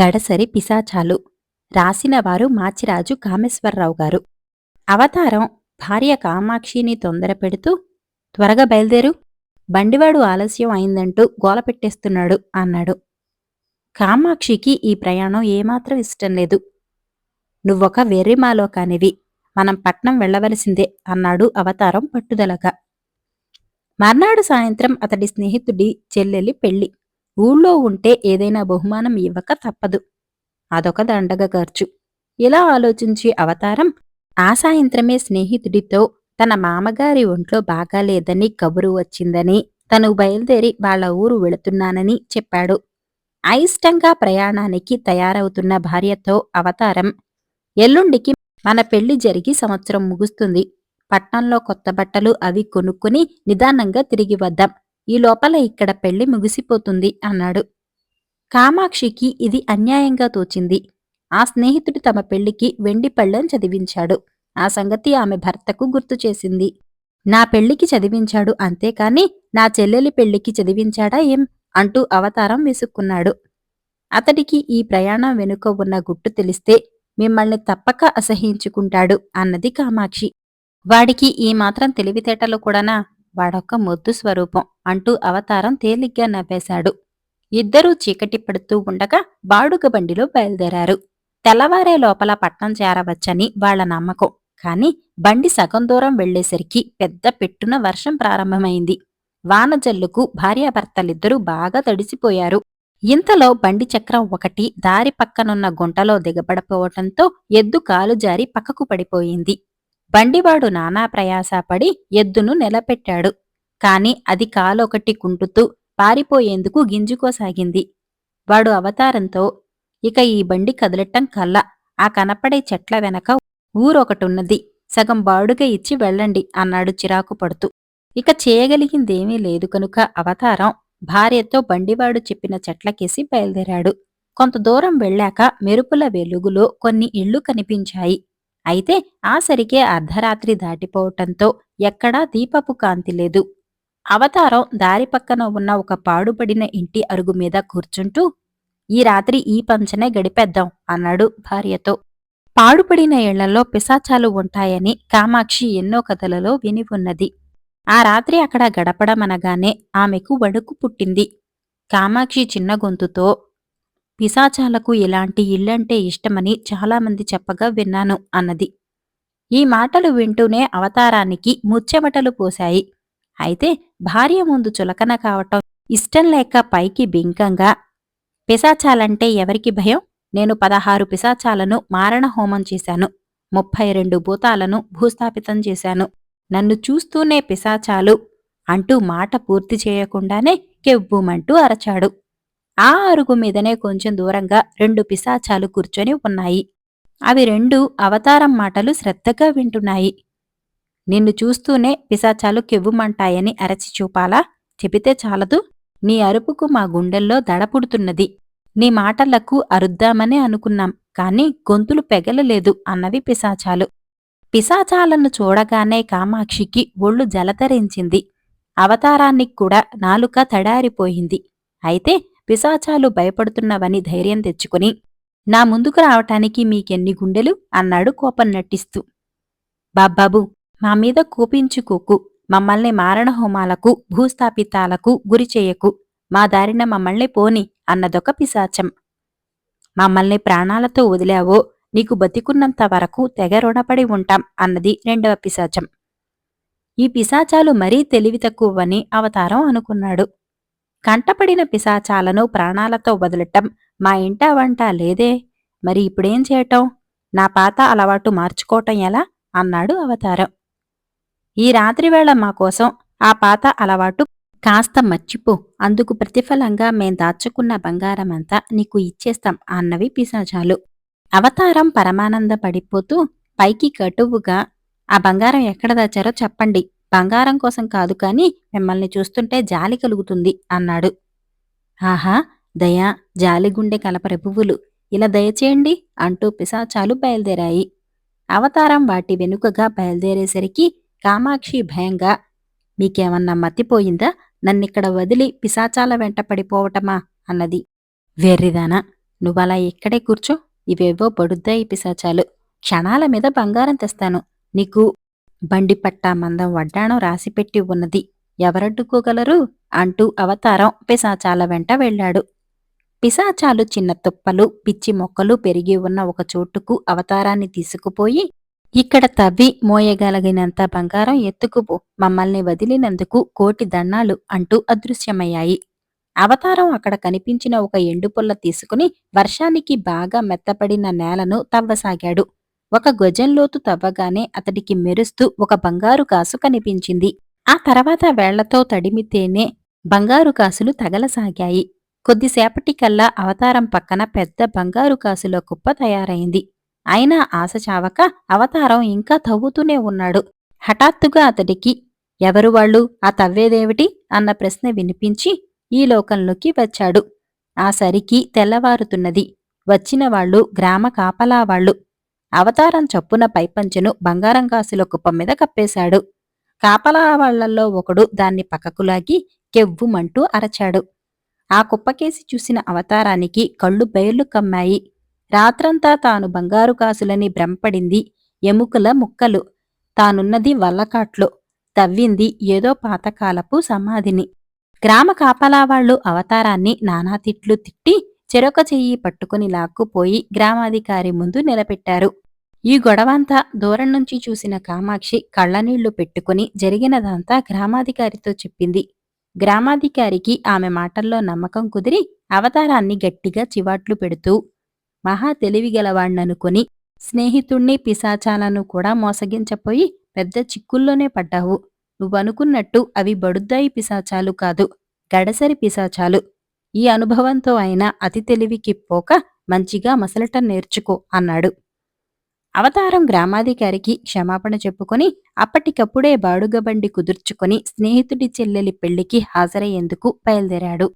గడసరి పిశాచాలు. రాసినవారు మాచిరాజు కామేశ్వరరావు గారు. అవతారం భార్య కామాక్షిని తొందర పెడుతూ త్వరగా బయలుదేరు. బండివాడు ఆలస్యం అయిందంటూ గోల పెట్టేస్తున్నాడు అన్నాడు. కామాక్షికి ఈ ప్రయాణం ఏమాత్రం ఇష్టం లేదు. నువ్వొక వెర్రిమాలో కానివి మనం పట్నం వెళ్ళవలసిందే అన్నాడు అవతారం పట్టుదలగా. మర్నాడు సాయంత్రం అతడి స్నేహితుడి చెల్లెలి పెళ్ళి ఊళ్ళో ఉంటే ఏదైనా బహుమానం ఇవ్వక తప్పదు. అదొక దండగ ఖర్చు. ఇలా ఆలోచించి అవతారం? ఆ సాయంత్రమే స్నేహితుడితో తన మామగారి ఒంట్లో బాగాలేదని కబురు వచ్చిందని తను బయలుదేరి వాళ్ళ ఊరు వెళుతున్నానని చెప్పాడు. అయిష్టంగా ప్రయాణానికి తయారవుతున్న భార్యతో అవతారం ఎల్లుండికి మన పెళ్ళి జరిగి సంవత్సరం ముగుస్తుంది. పట్నంలో కొత్త బట్టలు అవి కొనుక్కుని నిదానంగా తిరిగి వద్దాం. ఈ లోపల ఇక్కడ పెళ్ళి ముగిసిపోతుంది అన్నాడు. కామాక్షికి ఇది అన్యాయంగా తోచింది. ఆ స్నేహితుడు తమ పెళ్ళికి వెండి పళ్ళెం చదివించాడు. ఆ సంగతి ఆమె భర్తకు గుర్తు చేసింది. నా పెళ్ళికి చదివించాడు అంతేకాని నా చెల్లెలి పెళ్ళికి చదివించాడా ఏం? అంటూ అవతారం విసుక్కున్నాడు అతడికి ఈ ప్రయాణం వెనుక ఉన్న గుట్టు తెలిస్తే మిమ్మల్ని తప్పక అసహించుకుంటాడు అన్నది కామాక్షి. వాడికి ఈ మాత్రం తెలివితేటలు కూడానా? వాడొక్క మొద్దు స్వరూపం అంటూ అవతారం తేలిగ్గా నవ్వేశాడు. ఇద్దరూ చీకటి పడుతూ ఉండగా బాడుగ బండిలో బయలుదేరారు. తెల్లవారే లోపల పట్నం చేరవచ్చని వాళ్ళ నమ్మకం. కాని బండి సగం దూరం వెళ్ళేసరికి పెద్ద పెట్టున వర్షం ప్రారంభమైంది. వానజల్లుకు భార్యాభర్తలిద్దరూ బాగా తడిసిపోయారు. ఇంతలో బండి చక్రం ఒకటి దారి పక్కనున్న గుంటలో దిగబడిపోవటంతో ఎద్దు కాలు జారి పక్కకు పడిపోయింది. బండివాడు నానా ప్రయాసపడి ఎద్దును నిలబెట్టాడు. కాని అది కాలొకటి కుంటుతూ పారిపోయేందుకు గింజుకోసాగింది. వాడు అవతారంతో ఇక ఈ బండి కదలటం కల్లా ఆ కనపడే చెట్ల వెనక ఊరొకటున్నది. సగం బాడుగ ఇచ్చి వెళ్ళండి అన్నాడు చిరాకు పడుతూ. ఇక చేయగలిగిందేమీ లేదు కనుక అవతారం భార్యతో బండివాడు చెప్పిన చెట్లకేసి బయలుదేరాడు. కొంత దూరం వెళ్ళాక మెరుపుల వెలుగులో కొన్ని ఇళ్ళు కనిపించాయి. అయితే ఆ సరికే అర్ధరాత్రి దాటిపోవటంతో ఎక్కడా దీపపు కాంతి లేదు. అవతారం దారి పక్కన ఉన్న ఒక పాడుపడిన ఇంటి అరుగు మీద కూర్చుంటూ ఈ రాత్రి ఈ పంచనే గడిపేద్దాం అన్నాడు భార్యతో. పాడుపడిన ఇళ్ళలో పిశాచాలు ఉంటాయని కామాక్షి ఎన్నో కథలలో విని ఉన్నది. ఆ రాత్రి అక్కడ గడపడమనగానే ఆమెకు వణుకు పుట్టింది. కామాక్షి చిన్న గొంతుతో పిశాచాలకు ఇలాంటి ఇల్లంటే ఇష్టమని చాలామంది చెప్పగా విన్నాను అన్నది. ఈ మాటలు వింటూనే అవతారానికి ముచ్చెమటలు పోశాయి. అయితే భార్య ముందు చులకన కావటం ఇష్టం లేక పైకి బింకంగా పిశాచాలంటే ఎవరికి భయం? నేను పదహారు పిశాచాలను మారణ హోమం చేశాను. ముప్పై రెండు భూతాలను భూస్థాపితం చేశాను. నన్ను చూస్తూనే పిశాచాలు అంటూ మాట పూర్తి చేయకుండానే కెవ్వుమంటూ అరచాడు. ఆ అరుగు మీదనే కొంచెం దూరంగా రెండు పిశాచాలు కూర్చొని ఉన్నాయి. అవి రెండు అవతారం మాటలు శ్రద్ధగా వింటున్నాయి. నిన్ను చూస్తూనే పిశాచాలు కెవ్వుమంటాయని అరచి చూపాలా? చెబితే చాలదు. నీ అరుపుకు మా గుండెల్లో దడపుడుతున్నది. నీ మాటలకు అరుద్దామనే అనుకున్నాం. కాని గొంతులు పెగలలేదు అన్నవి పిశాచాలు. పిశాచాలను చూడగానే కామాక్షికి ఒళ్ళు జలతరించింది. అవతారానికి కూడా నాలుక తడారిపోయింది. అయితే పిశాచాలు భయపడుతున్నవని ధైర్యం తెచ్చుకుని నా ముందుకు రావటానికి మీకెన్ని గుండెలు? అన్నాడు కోపం నటిస్తూ. బాబ్బాబు మా మీద కోపించుకోకు. మమ్మల్ని మారణహోమాలకు భూస్థాపితాలకు గురిచేయకు మా దారిన మమ్మల్ని పోని అన్నదొక పిశాచం. మమ్మల్ని ప్రాణాలతో వదిలావో నీకు బతికున్నంత వరకు తెగ రుణపడి ఉంటాం అన్నది రెండవ పిశాచం. ఈ పిశాచాలు మరీ తెలివి తక్కువని అవతారం అనుకున్నాడు. కంటపడిన పిశాచాలను ప్రాణాలతో వదలటం మా ఇంట వంట లేదే. మరి ఇప్పుడేం చేయటం? నా పాత అలవాటు మార్చుకోవటం ఎలా? అన్నాడు అవతారం. ఈ రాత్రివేళ మా కోసం ఆ పాత అలవాటు కాస్త మర్చిపో. అందుకు ప్రతిఫలంగా మేం దాచుకున్న బంగారమంతా నీకు ఇచ్చేస్తాం అన్నవి పిశాచాలు. అవతారం పరమానంద పడిపోతూ పైకి కటువుగా ఆ బంగారం ఎక్కడ దాచారో చెప్పండి. బంగారం కోసం కాదు కాని మిమ్మల్ని చూస్తుంటే జాలి కలుగుతుంది అన్నాడు. ఆహా దయా జాలిగుండె కలపర పువ్వులు ఇలా దయచేయండి అంటూ పిశాచాలు బయలుదేరాయి. అవతారం వాటి వెనుకగా బయలుదేరేసరికి కామాక్షి భయంగా మీకేమన్నా మతిపోయిందా? నన్నిక్కడ వదిలి పిశాచాల వెంట పడిపోవటమా? అన్నది. వెర్రిదానా నువ్వలా ఇక్కడే కూర్చో. ఇవేవో పడుద్దాయి పిశాచాలు. క్షణాల మీద బంగారం తెస్తాను. నీకు బండి పట్టా మందం వడ్డాణం రాసిపెట్టి ఉన్నది. ఎవరడ్డుకోగలరు? అంటూ అవతారం పిశాచాల వెంట వెళ్ళాడు. పిశాచాలు చిన్న తుప్పలు పిచ్చి మొక్కలు పెరిగి ఉన్న ఒక చోటుకు అవతారాన్ని తీసుకుపోయి ఇక్కడ తవ్వి మోయగలిగినంత బంగారం ఎత్తుకుపో మమ్మల్ని వదిలినందుకు కోటి దండాలు అంటూ అదృశ్యమయ్యాయి. అవతారం అక్కడ కనిపించిన ఒక ఎండుపుల్ల తీసుకుని వర్షానికి బాగా మెత్తపడిన నేలను తవ్వసాగాడు. ఒక గజంలోతు తవ్వగానే అతడికి మెరుస్తూ ఒక బంగారు కాసు కనిపించింది. ఆ తర్వాత వేళ్ళతో తడిమితేనే బంగారు కాసులు తగలసాగాయి. కొద్దిసేపటికల్లా అవతారం పక్కన పెద్ద బంగారు కాసుల కుప్ప తయారైంది. అయినా ఆశ చావక అవతారం ఇంకా తవ్వుతూనే ఉన్నాడు. హఠాత్తుగా అతడికి ఎవరు వాళ్ళు? ఆ తవ్వేదేమిటి? అన్న ప్రశ్న వినిపించి ఈ లోకంలోకి వచ్చాడు. ఆ సరికి తెల్లవారుతున్నది. వచ్చిన వాళ్ళు గ్రామ కాపలా వాళ్ళు. అవతారం చప్పున పైపంచెను బంగారం కాసుల కుప్ప మీద కప్పేశాడు. కాపలా వాళ్ళల్లో ఒకడు దాన్ని పక్కకులాగి కెవ్వుమంటూ అరచాడు. ఆ కుప్పకేసి చూసిన అవతారానికి కళ్ళు బయర్లు కమ్మాయి. రాత్రంతా తాను బంగారు కాసులని భ్రమపడింది ఎముకల ముక్కలు. తానున్నది వల్లకాట్లో. తవ్వింది ఏదో పాతకాలపు సమాధిని. గ్రామ కాపలావాళ్ళు అవతారాన్ని నానా తిట్లు తిట్టి చెరొక చెయ్యి పట్టుకుని లాక్కుపోయి గ్రామాధికారి ముందు నిలబెట్టారు. ఈ గొడవంతా దూరం నుంచి చూసిన కామాక్షి కళ్ళనీళ్ళు పెట్టుకుని జరిగినదంతా గ్రామాధికారితో చెప్పింది. గ్రామాధికారికి ఆమె మాటల్లో నమ్మకం కుదిరి అవతారాన్ని గట్టిగా చివాట్లు పెడుతూ మహా తెలివిగలవాణ్ణనుకొని స్నేహితుణ్ణి పిశాచాలను కూడా మోసగించపోయి పెద్ద చిక్కుల్లోనే పడ్డావు. నువ్వనుకున్నట్టు అవి బడుద్దాయి పిశాచాలు కాదు గడసరి పిశాచాలు. ఈ అనుభవంతో అయినా అతి తెలివికి పోక మంచిగా మసలటం నేర్చుకో అన్నాడు. అవతారం గ్రామాధికారికి క్షమాపణ చెప్పుకొని అప్పటికప్పుడే బాడుగబండి కుదుర్చుకొని స్నేహితుడి చెల్లెలి పెళ్ళికి హాజరయ్యేందుకు బయలుదేరాడు.